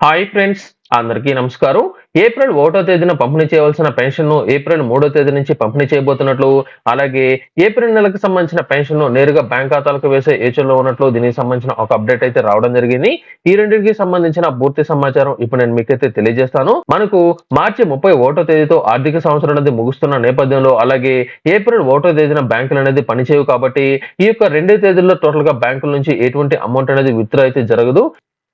Hi friends అందరికీ నమస్కారం. April ఒకటో తేదీన పంపిణీ చేయవలసిన పెన్షన్ను ఏప్రిల్ మూడో తేదీ నుంచి పంపిణీ చేయబోతున్నట్లు అలాగే ఏప్రిల్ నెలకు సంబంధించిన పెన్షన్ను నేరుగా బ్యాంక్ ఖాతాలకు వేసే ఏచల్లో ఉన్నట్లు దీనికి సంబంధించిన ఒక అప్డేట్ అయితే రావడం జరిగింది. ఈ రెండింటికి సంబంధించిన పూర్తి సమాచారం ఇప్పుడు నేను మీకైతే తెలియజేస్తాను. మనకు మార్చి ముప్పై ఒకటో తేదీతో ఆర్థిక సంవత్సరం అనేది ముగుస్తున్న నేపథ్యంలో అలాగే ఏప్రిల్ ఒకటో తేదీన బ్యాంకులు అనేది పనిచేయవు కాబట్టి ఈ యొక్క రెండో తేదీల్లో టోటల్గా బ్యాంకుల నుంచి ఎటువంటి అమౌంట్ అనేది విత్డ్రా అయితే జరగదు.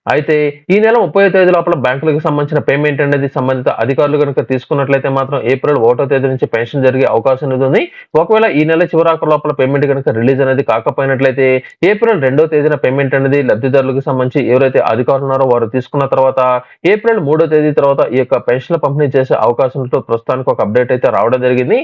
అయితే ఈ నెల ముప్పై తేదీ లోపల బ్యాంకులకు సంబంధించిన పేమెంట్ అనేది సంబంధిత అధికారులు కనుక తీసుకున్నట్లయితే మాత్రం ఏప్రిల్ ఒకటో తేదీ నుంచి పెన్షన్ జరిగే అవకాశం అనేది ఉంది. ఒకవేళ ఈ నెల చివరాకు లోపల పేమెంట్ కనుక రిలీజ్ అనేది కాకపోయినట్లయితే ఏప్రిల్ రెండో తేదీన పేమెంట్ అనేది లబ్ధిదారులకు సంబంధించి ఎవరైతే అధికారులు ఉన్నారో వారు తీసుకున్న తర్వాత ఏప్రిల్ మూడో తేదీ తర్వాత ఈ యొక్క పెన్షన్ల పంపిణీ చేసే అవకాశంతో ప్రస్తుతానికి ఒక అప్డేట్ అయితే రావడం జరిగింది.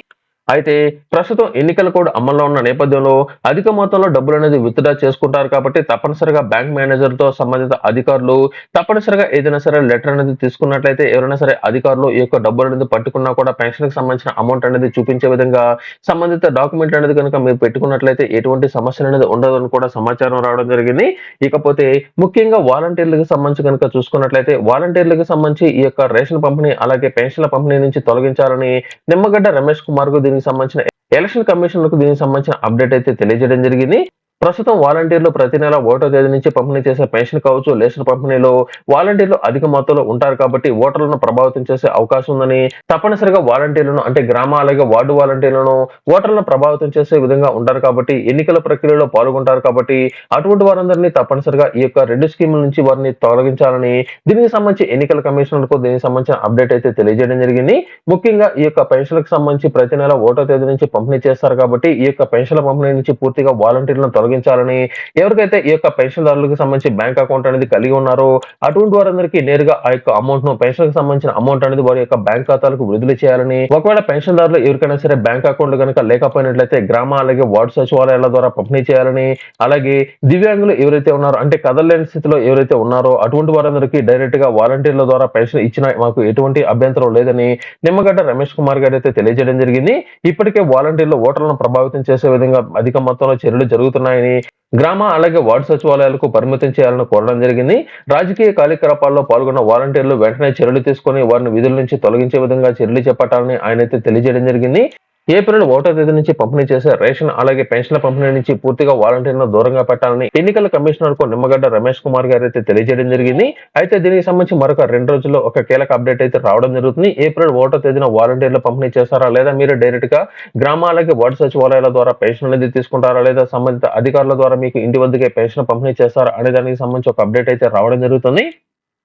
అయితే ప్రస్తుతం ఎన్నికల కోడ్ అమల్లో ఉన్న నేపథ్యంలో అధిక మొత్తంలో డబ్బులు అనేది విత్డ్రా చేసుకుంటారు కాబట్టి తప్పనిసరిగా బ్యాంక్ మేనేజర్తో సంబంధిత అధికారులు తప్పనిసరిగా ఏదైనా సరే లెటర్ అనేది తీసుకున్నట్లయితే ఎవరైనా సరే అధికారులు ఈ యొక్క డబ్బులు అనేది పట్టుకున్నా కూడా పెన్షన్కి సంబంధించిన అమౌంట్ అనేది చూపించే విధంగా సంబంధిత డాక్యుమెంట్ అనేది కనుక మీరు పెట్టుకున్నట్లయితే ఎటువంటి సమస్యలు అనేది ఉండదని కూడా సమాచారం రావడం జరిగింది. ఇకపోతే ముఖ్యంగా వాలంటీర్లకు సంబంధించి కనుక చూసుకున్నట్లయితే వాలంటీర్లకు సంబంధించి ఈ యొక్క రేషన్ పంపిణీ అలాగే పెన్షన్ల పంపిణీ నుంచి తొలగించాలని నిమ్మగడ్డ రమేష్ కుమార్కు దీనికి సంబంధించిన ఎలక్షన్ కమిషన్లకు దీనికి సంబంధించిన అప్డేట్ అయితే తెలియజేయడం జరిగింది. ప్రస్తుతం వాలంటీర్లు ప్రతి నెల ఓటో తేదీ నుంచి పంపిణీ చేసే పెన్షన్ కావచ్చు లేషన్ పంపిణీలో వాలంటీర్లు అధిక మొత్తంలో ఉంటారు కాబట్టి ఓటర్లను ప్రభావితం చేసే అవకాశం ఉందని తప్పనిసరిగా వాలంటీర్లను అంటే గ్రామ అలాగే వార్డు వాలంటీర్లను ఓటర్లను ప్రభావితం చేసే విధంగా ఉంటారు కాబట్టి ఎన్నికల ప్రక్రియలో పాల్గొంటారు కాబట్టి అటువంటి వారందరినీ తప్పనిసరిగా ఈ యొక్క రెండు స్కీముల నుంచి వారిని తొలగించాలని దీనికి సంబంధించి ఎన్నికల కమిషనర్కు దీనికి సంబంధించిన అప్డేట్ అయితే తెలియజేయడం జరిగింది. ముఖ్యంగా ఈ యొక్క పెన్షన్లకు సంబంధించి ప్రతి నెల ఓటో తేదీ నుంచి పంపిణీ చేస్తారు కాబట్టి ఈ యొక్క పెన్షన్ల పంపిణీ నుంచి పూర్తిగా వాలంటీర్లను తొలగించాలని ఎవరికైతే ఈ యొక్క పెన్షన్దారులకు సంబంధించి బ్యాంక్ అకౌంట్ అనేది కలిగి ఉన్నారో అటువంటి వారందరికీ నేరుగా ఆ యొక్క అమౌంట్ను పెన్షన్కి సంబంధించిన అమౌంట్ అనేది వారి యొక్క బ్యాంక్ ఖాతాలకు విడుదల చేయాలని ఒకవేళ పెన్షన్దారులు ఎవరికైనా సరే బ్యాంక్ అకౌంట్ కనుక లేకపోయినట్లయితే గ్రామ అలాగే వార్డు సచివాలయాల ద్వారా పంపిణీ చేయాలని అలాగే దివ్యాంగులు ఎవరైతే ఉన్నారో అంటే కదలలేని స్థితిలో ఎవరైతే ఉన్నారో అటువంటి వారందరికీ డైరెక్ట్గా వాలంటీర్ల ద్వారా పెన్షన్ ఇచ్చిన మాకు ఎటువంటి అభ్యంతరం లేదని నిమ్మగడ్డ రమేష్ కుమార్ గారు అయితే తెలియజేయడం జరిగింది. ఇప్పటికే వాలంటీర్లు ఓటర్లను ప్రభావితం చేసే విధంగా అధిక మొత్తంలో చర్యలు జరుగుతున్నాయి. జరుగుతున్నాయని గ్రామ అలాగే వార్డు సచివాలయాలకు పరిమితం చేయాలని కోరడం జరిగింది. రాజకీయ కార్యకలాపాల్లో పాల్గొన్న వాలంటీర్లు వెంటనే చర్యలు తీసుకుని వారిని విధుల నుంచి తొలగించే విధంగా చర్యలు చేపట్టాలని ఆయన అయితే తెలియజేయడం జరిగింది. ఏప్రిల్ ఒకటో తేదీ నుంచి పంపిణీ చేసే రేషన్ అలాగే పెన్షన్ల పంపిణీ నుంచి పూర్తిగా వాలంటీర్లను దూరంగా పెట్టాలని ఎన్నికల కమిషనర్కు నిమ్మగడ్డ రమేష్ కుమార్ గారు అయితే తెలియజేయడం జరిగింది. అయితే దీనికి సంబంధించి మరొక రెండు రోజుల్లో ఒక కీలక అప్డేట్ అయితే రావడం జరుగుతుంది. ఏప్రిల్ ఒకటో తేదీన వాలంటీర్లు పంపిణీ చేస్తారా లేదా మీరు డైరెక్ట్గా గ్రామాలకి వార్డు సచివాలయాల ద్వారా పెన్షన్ అనేది తీసుకుంటారా లేదా సంబంధిత అధికారుల ద్వారా మీకు ఇంటి వద్దకే పెన్షన్ పంపిణీ చేస్తారా అనే దానికి సంబంధించి ఒక అప్డేట్ అయితే రావడం జరుగుతుంది.